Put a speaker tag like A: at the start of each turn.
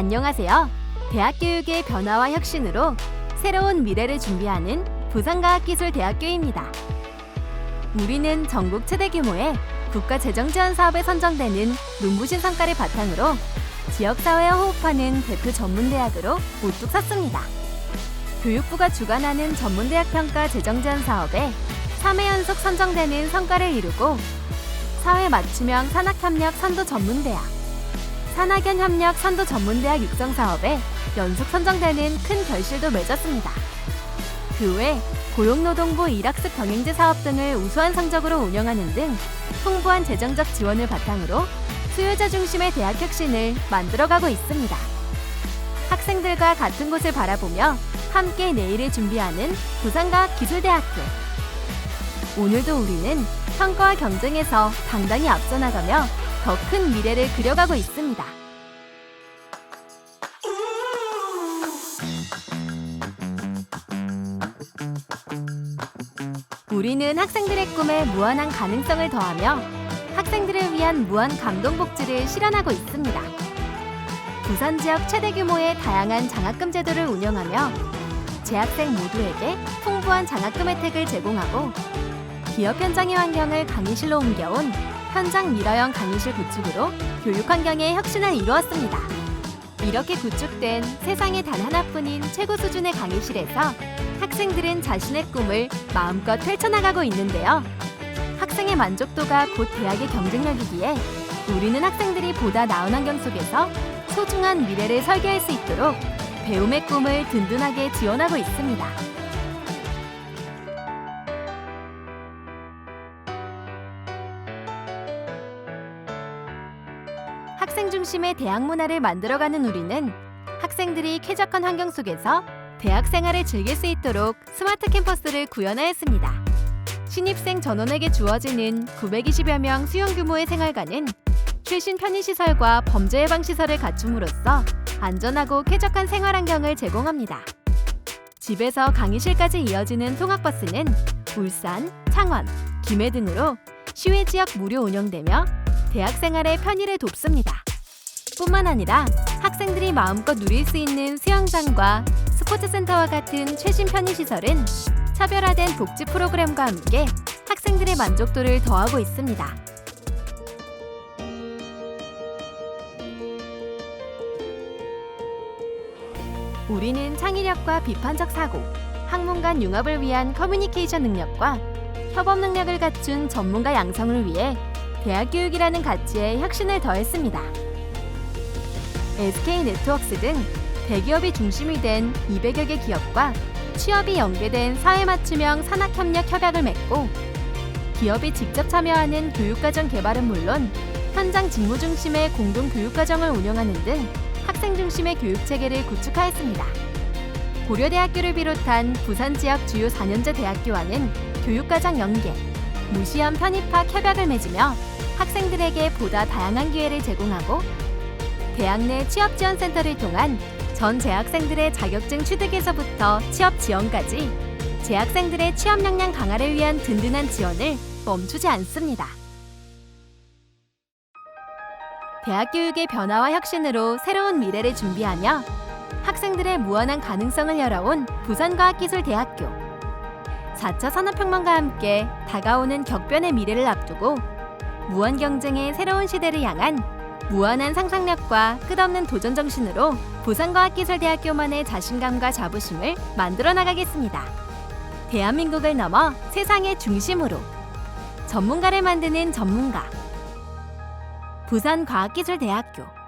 A: 안녕하세요. 대학 교육의 변화와 혁신으로 새로운 미래를 준비하는 부산과학기술대학교입니다. 우리는 전국 최대 규모의 국가 재정 지원 사업에 선정되는 눈부신 성과를 바탕으로 지역사회와 호흡하는 대표 전문대학으로 우뚝 섰습니다. 교육부가 주관하는 전문대학 평가 재정 지원 사업에 3회 연속 선정되는 성과를 이루고 사회 맞춤형 산학협력 선도 전문대학, 산학연 협력 선도 전문대학 육성 사업에 연속 선정되는 큰 결실도 맺었습니다. 그 외 고용노동부 일학습 병행제 사업 등을 우수한 성적으로 운영하는 등 풍부한 재정적 지원을 바탕으로 수요자 중심의 대학 혁신을 만들어가고 있습니다. 학생들과 같은 곳을 바라보며 함께 내일을 준비하는 부산과학기술대학교. 오늘도 우리는 평가와 경쟁에서 당당히 앞서 나가며 더 큰 미래를 그려가고 있습니다. 우리는 학생들의 꿈에 무한한 가능성을 더하며 학생들을 위한 무한 감동 복지를 실현하고 있습니다. 부산 지역 최대 규모의 다양한 장학금 제도를 운영하며 재학생 모두에게 풍부한 장학금 혜택을 제공하고 기업 현장의 환경을 강의실로 옮겨온 현장 미러형 강의실 구축으로 교육 환경의 혁신을 이루었습니다. 이렇게 구축된 세상에 단 하나뿐인 최고 수준의 강의실에서 학생들은 자신의 꿈을 마음껏 펼쳐나가고 있는데요. 학생의 만족도가 곧 대학의 경쟁력이기에 우리는 학생들이 보다 나은 환경 속에서 소중한 미래를 설계할 수 있도록 배움의 꿈을 든든하게 지원하고 있습니다. 학생 중심의 대학 문화를 만들어가는 우리는 학생들이 쾌적한 환경 속에서 대학 생활을 즐길 수 있도록 스마트 캠퍼스를 구현하였습니다. 신입생 전원에게 주어지는 920여 명 수용 규모의 생활관은 최신 편의시설과 범죄 예방 시설을 갖춤으로써 안전하고 쾌적한 생활 환경을 제공합니다. 집에서 강의실까지 이어지는 통학버스는 울산, 창원, 김해 등으로 시외 지역 무료 운영되며 대학 생활의 편의를 돕습니다. 뿐만 아니라 학생들이 마음껏 누릴 수 있는 수영장과 스포츠센터와 같은 최신 편의시설은 차별화된 복지 프로그램과 함께 학생들의 만족도를 더하고 있습니다. 우리는 창의력과 비판적 사고, 학문 간 융합을 위한 커뮤니케이션 능력과 협업 능력을 갖춘 전문가 양성을 위해 대학 교육이라는 가치에 혁신을 더했습니다. SK 네트워크스 등 대기업이 중심이 된 200여 개 기업과 취업이 연계된 사회 맞춤형 산학협력 협약을 맺고 기업이 직접 참여하는 교육과정 개발은 물론 현장 직무 중심의 공동 교육과정을 운영하는 등 학생 중심의 교육 체계를 구축하였습니다. 고려대학교를 비롯한 부산 지역 주요 4년제 대학교와는 교육과정 연계, 무시험 편입학 협약을 맺으며 학생들에게 보다 다양한 기회를 제공하고 대학 내 취업 지원 센터를 통한 전 재학생들의 자격증 취득에서부터 취업 지원까지 재학생들의 취업 역량 강화를 위한 든든한 지원을 멈추지 않습니다. 대학 교육의 변화와 혁신으로 새로운 미래를 준비하며 학생들의 무한한 가능성을 열어온 부산과학기술대학교. 4차 산업혁명과 함께 다가오는 격변의 미래를 앞두고 무한 경쟁의 새로운 시대를 향한 무한한 상상력과 끝없는 도전 정신으로 부산과학기술대학교만의 자신감과 자부심을 만들어 나가겠습니다. 대한민국을 넘어 세상의 중심으로 전문가를 만드는 전문가 부산과학기술대학교